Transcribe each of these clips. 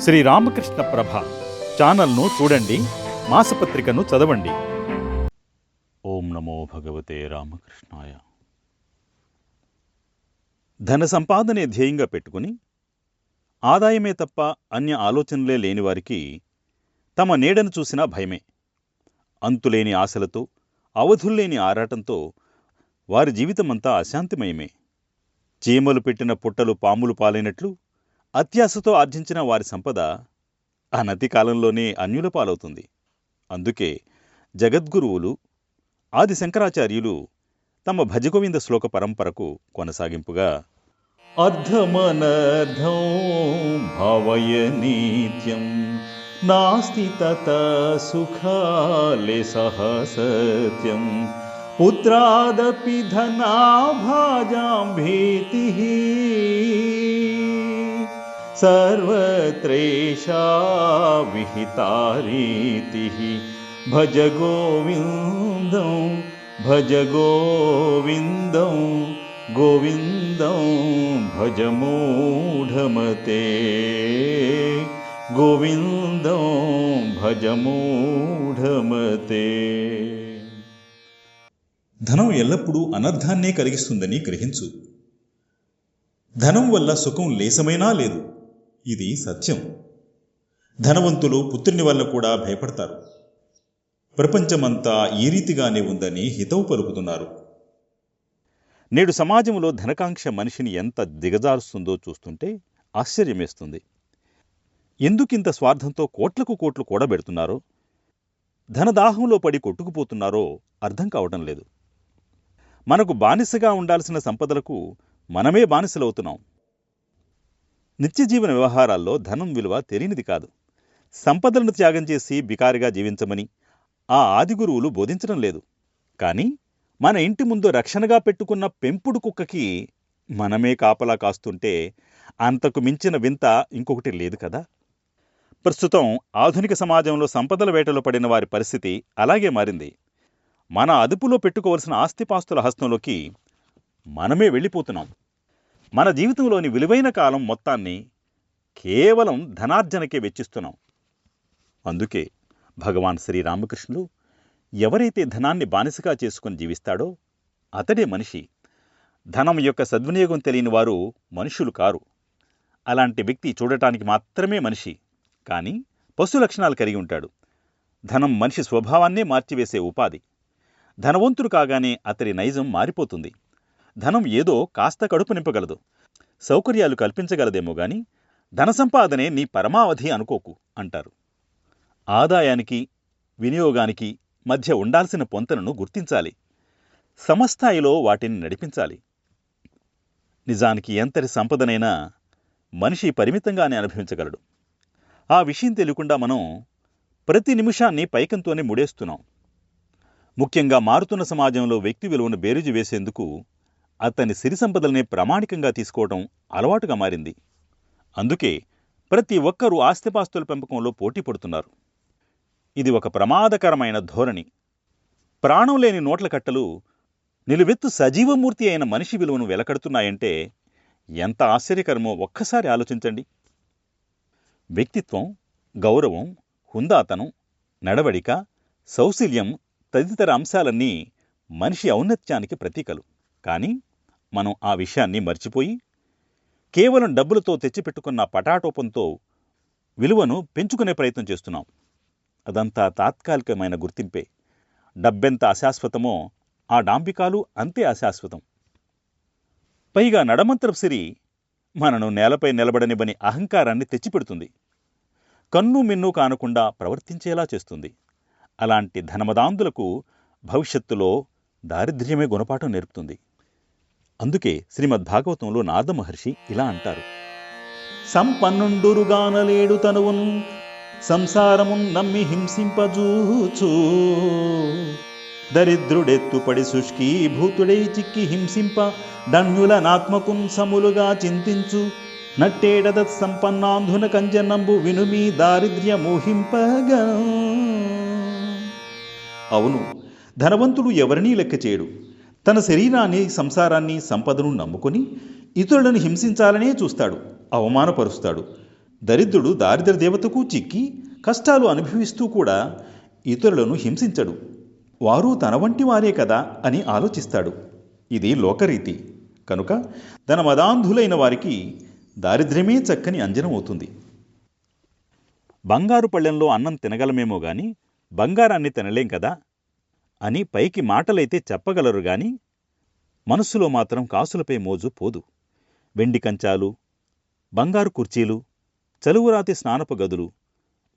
శ్రీ రామకృష్ణ ప్రభ ఛానల్ను చూడండి మాసపత్రికను చదవండి. ఓం నమో భగవతే రామకృష్ణాయ. ధన సంపాదనే ధ్యేయంగా పెట్టుకుని ఆదాయమే తప్ప అన్య ఆలోచనలే లేని వారికి తమ నీడను చూసినా భయమే. అంతులేని ఆశలతో అవధుల్లేని ఆరాటంతో వారి జీవితమంతా అశాంతిమయమే. చీమలు పెట్టిన పుట్టలు పాములు పాలైనట్లు అత్యాశతో ఆర్జించిన వారి సంపద అనతి కాలంలోనే అన్యుల పాలవుతుంది. అందుకే జగద్గురువులు ఆది శంకరాచార్యులు తమ భజగోవింద శ్లోక పరంపరకు కొనసాగింపుగా అర్ధమనర్ధం భావయ నిత్యం నాస్తి తత సుఖాలే సహసత్యం పుత్రాదపి ధనాభాజాం భీతి సర్వత్రేషా విహితారీతి భజ గోవిందం భజ గోవిందం గోవిందం భజ మూఢమతే గోవిందం భజ మూఢమతే ధనం ఎల్లప్పుడూ అనర్థాన్నే కలిగిస్తుందని గ్రహించు. ధనం వల్ల సుఖం లేసమైనా లేదు. ఇది సత్యం. ధనవంతులు పుత్రుని వల్ల కూడా భయపడతారు. ప్రపంచమంతా ఈ రీతిగానే ఉందని హితవు పలుకుతున్నారు. నేడు సమాజంలో ధనకాంక్ష మనిషిని ఎంత దిగజారుస్తుందో చూస్తుంటే ఆశ్చర్యమేస్తుంది. ఎందుకింత స్వార్థంతో కోట్లకు కోట్లు కూడబెడుతున్నారో ధనదాహంలో పడి కొట్టుకుపోతున్నారో అర్థం కావటం లేదు. మనకు బానిసగా ఉండాల్సిన సంపదలకు మనమే బానిసలవుతున్నాం. నిత్యజీవన వ్యవహారాల్లో ధనం విలువ తెలియనిది కాదు. సంపదలను త్యాగం చేసి బికారిగా జీవించమని ఆ ఆది గురువులు బోధించడం లేదు. కానీ మన ఇంటి ముందు రక్షణగా పెట్టుకున్న పెంపుడు కుక్కకి మనమే కాపలా కాస్తుంటే అంతకు మించిన వింత ఇంకొకటి లేదు కదా. ప్రస్తుతం ఆధునిక సమాజంలో సంపదల వేటలో పడిన వారి పరిస్థితి అలాగే మారింది. మన అదుపులో పెట్టుకోవలసిన ఆస్తిపాస్తుల హస్తంలోకి మనమే వెళ్ళిపోతున్నాం. మన జీవితంలోని విలువైన కాలం మొత్తాన్ని కేవలం ధనార్జనకే వెచ్చిస్తున్నాం. అందుకే భగవాన్ శ్రీరామకృష్ణులు ఎవరైతే ధనాన్ని బానిసగా చేసుకుని జీవిస్తాడో అతడే మనిషి. ధనం యొక్క సద్వినియోగం తెలియని వారు మనుషులు కారు. అలాంటి వ్యక్తి చూడటానికి మాత్రమే మనిషి. కానీ పశు లక్షణాలు కలిగి ఉంటాడు. ధనం మనిషి స్వభావాన్నే మార్చివేసే ఉపాధి. ధనవంతుడు కాగానే అతడి నైజం మారిపోతుంది. ధనం ఏదో కాస్త కడుపు నింపగలదు. సౌకర్యాలు కల్పించగలదేమో గాని ధన సంపాదనే నీ పరమావధి అనుకోకు అంటారు. ఆదాయానికి వినియోగానికి మధ్య ఉండాల్సిన పొంతనను గుర్తించాలి. సమస్థాయిలో వాటిని నడిపించాలి. నిజానికి ఎంతటి సంపదనైనా మనిషి పరిమితంగానే అనుభవించగలడు. ఆ విషయం తెలియకుండా మనం ప్రతి నిమిషాన్ని పైకంతోనే ముడేస్తున్నాం. ముఖ్యంగా మారుతున్న సమాజంలో వ్యక్తి విలువను బేరుజు వేసేందుకు అతని సిరి సంపదలనే ప్రామాణికంగా తీసుకోవడం అలవాటుగా మారింది. అందుకే ప్రతి ఒక్కరూ ఆస్తిపాస్తుల పెంపకంలో పోటీ పడుతున్నారు. ఇది ఒక ప్రమాదకరమైన ధోరణి. ప్రాణం లేని నోట్ల కట్టలు నిలువెత్తు సజీవమూర్తి అయిన మనిషి విలువను వెలకడుతున్నాయంటే ఎంత ఆశ్చర్యకరమో ఒక్కసారి ఆలోచించండి. వ్యక్తిత్వం గౌరవం హుందాతనం నడవడిక సౌశల్యం తదితర అంశాలన్నీ మనిషి ఔన్నత్యానికి ప్రతీకలు. కానీ మనం ఆ విషయాన్ని మర్చిపోయి కేవలం డబ్బులతో తెచ్చిపెట్టుకున్న పటాటోపంతో విలువను పెంచుకునే ప్రయత్నం చేస్తున్నాం. అదంతా తాత్కాలికమైన గుర్తింపే. డబ్బెంత అశాశ్వతమో ఆ డాంబికాలు అంతే అశాశ్వతం. పైగా నడమంత్రపు సిరి మనను నేలపై నిలబడనివ్వని అహంకారాన్ని తెచ్చిపెడుతుంది. కన్ను మిన్ను కానకుండా ప్రవర్తించేలా చేస్తుంది. అలాంటి ధనమదాంధులకు భవిష్యత్తులో దారిద్ర్యమే గుణపాఠం నేర్పుతుంది. అందుకే శ్రీమద్ భాగవతంలో నారద మహర్షి ఇలా అంటారు. సంపన్నుండురుగానలేడు తనువున్ సంసారమున్ నమ్మి హింసింపజూచు. దరిద్రుడెత్తుపడి శుష్కీ భూతుడై చిక్కి హింసింప ధన్యులనాత్మకున్ సములుగా చింతించు. నట్టేడద సంపన్నాంధున కంజనంబు వినుమీ దారిద్ర్య మోహింపగా. అవును ధనవంతుడు ఎవరినీ లెక్క చేయడు తన శరీరాన్ని సంసారాన్ని సంపదను నమ్ముకొని ఇతరులను హింసించాలనే చూస్తాడు అవమానపరుస్తాడు. దరిద్రుడు దారిద్ర దేవతకు చిక్కి కష్టాలు అనుభవిస్తూ కూడా ఇతరులను హింసించడు. వారు తన వంటి వారే కదా అని ఆలోచిస్తాడు. ఇది లోకరీతి. కనుక తన మదాంధులైన వారికి దారిద్ర్యమే చక్కని అంజనం అవుతుంది. బంగారు పళ్ళెంలో అన్నం తినగలమేమో గాని బంగారాన్ని తినలేం కదా? అని పైకి మాటలైతే చెప్పగలరు గాని మనస్సులో మాత్రం కాసులపై మోజు పోదు. వెండి కంచాలు బంగారు కుర్చీలు చలువురాతి స్నానపు గదులు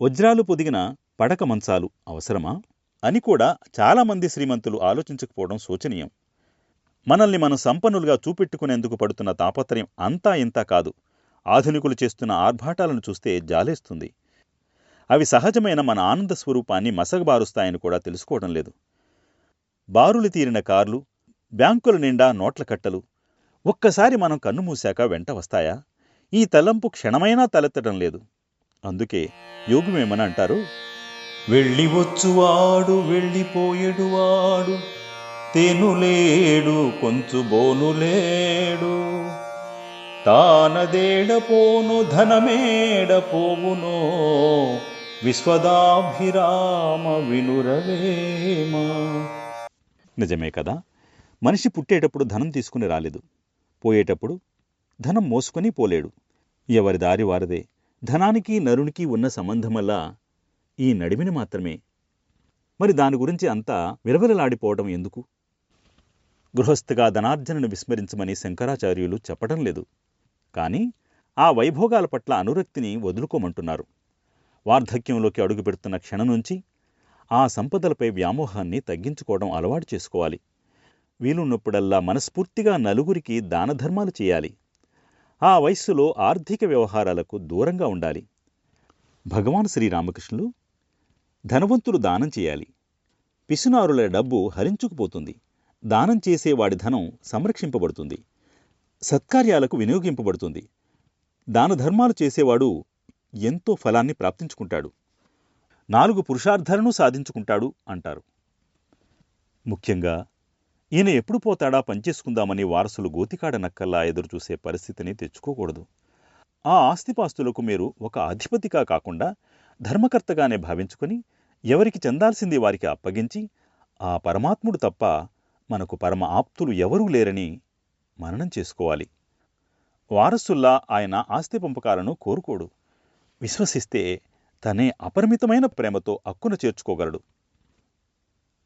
వజ్రాలు పొదిగిన పడక మంచాలు అవసరమా? అని కూడా చాలామంది శ్రీమంతులు ఆలోచించకపోవడం శోచనీయం. మనల్ని మనం సంపన్నులుగా చూపెట్టుకునేందుకు పడుతున్న తాపత్రయం అంతా ఇంతా కాదు. ఆధునికులు చేస్తున్న ఆర్భాటాలను చూస్తే జాలేస్తుంది. అవి సహజమైన మన ఆనంద స్వరూపాన్ని మసగబారుస్తాయని కూడా తెలుసుకోవడం లేదు. బారులు తీరిన కార్లు బ్యాంకుల నిండా నోట్ల కట్టలు ఒక్కసారి మనం కన్నుమూశాక వెంట వస్తాయా? ఈ తలంపు క్షణమైనా తలెత్తడం లేదు. అందుకే యోగమేమని అంటారు? వెళ్ళి వచ్చువాడు వెళ్ళిపోయేడువాడు తేనులేడు కొంచు బోనులేడు తానదేడపోను ధనమేడ పోవునో విశ్వదాభిరామ వినురవేమా. నిజమే కదా? మనిషి పుట్టేటప్పుడు ధనం తీసుకుని రాలేదు. పోయేటప్పుడు ధనం మోసుకొని పోలేడు. ఎవరి దారి వారదే. ధనానికి నరునికి ఉన్న సంబంధమల్లా ఈ నడిమిని మాత్రమే. మరి దాని గురించి అంతా విలవిలలాడిపోవడం ఎందుకు? గృహస్థగా ధనార్జనను విస్మరించమని శంకరాచార్యులు చెప్పడం లేదు. కానీ ఆ వైభోగాల పట్ల అనురక్తిని వదులుకోమంటున్నారు. వార్ధక్యంలోకి అడుగుపెడుతున్న క్షణం నుంచి ఆ సంపదలపై వ్యామోహాన్ని తగ్గించుకోవడం అలవాటు చేసుకోవాలి. వీలున్నప్పుడల్లా మనస్ఫూర్తిగా నలుగురికి దానధర్మాలు చేయాలి. ఆ వయస్సులో ఆర్థిక వ్యవహారాలకు దూరంగా ఉండాలి. భగవాన్ శ్రీరామకృష్ణులు ధనవంతులు దానం చేయాలి. పిసునారుల డబ్బు హరించుకుపోతుంది. దానం చేసేవాడి ధనం సంరక్షింపబడుతుంది. సత్కార్యాలకు వినియోగింపబడుతుంది. దానధర్మాలు చేసేవాడు ఎంతో ఫలాన్ని ప్రాప్తించుకుంటాడు. నాలుగు పురుషార్థాలను సాధించుకుంటాడు అంటారు. ముఖ్యంగా ఈయన ఎప్పుడు పోతాడా పనిచేసుకుందామని వారసులు గోతికాడ నక్కల్లా ఎదురుచూసే పరిస్థితిని తెచ్చుకోకూడదు. ఆ ఆస్తిపాస్తులకు మీరు ఒక అధిపతిగా కాకుండా ధర్మకర్తగానే భావించుకొని ఎవరికి చెందాల్సింది వారికి అప్పగించి ఆ పరమాత్ముడు తప్ప మనకు పరమ ఆప్తులు ఎవరూ లేరని మననం చేసుకోవాలి. వారసుల్లా ఆయన ఆస్తి పంపకాలను కోరుకోడు. విశ్వసిస్తే తనే అపరిమితమైన ప్రేమతో అక్కున చేర్చుకోగలడు.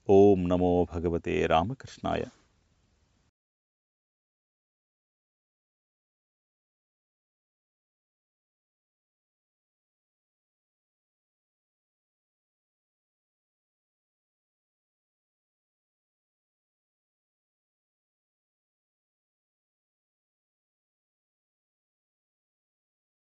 ఓం నమో భగవతే రామకృష్ణాయ.